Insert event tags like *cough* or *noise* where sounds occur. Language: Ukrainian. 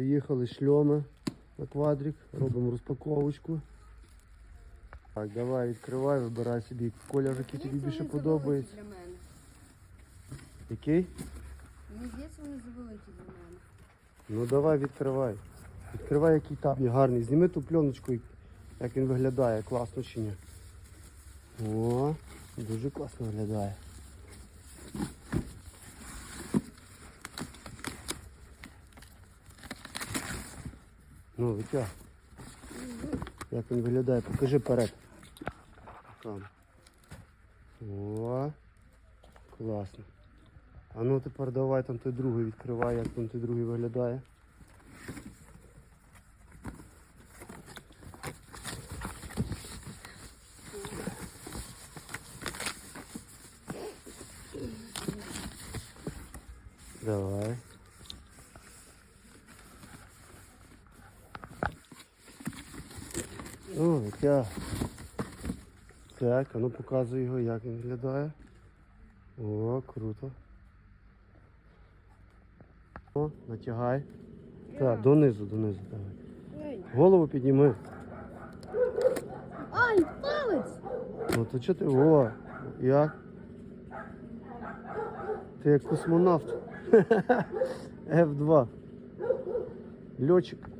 Приїхали шльоми на квадрик, робимо розпаковочку. Так, давай відкривай, вибирай собі колір, який тобі більше подобається. Для мене. Який? Мені здається, вони завеликі для мене. Ну давай відкривай. Відкривай, який там є гарний. Зніми ту пленочку, як він виглядає, класно чи ні. О, дуже класно виглядає. Ну, витяг. Як він виглядає, покажи перед. Там. О, класно. А ну тепер давай там той другий відкривай, як там той другий виглядає. Давай. О, я. Так, а ну показуй його, як він виглядає. О, круто. О, натягай. Так, донизу, донизу давай. Голову підніми. Ай, палець! Ну то чого ти? О, як? Ти як космонавт. *laughs* F2. Льотчик.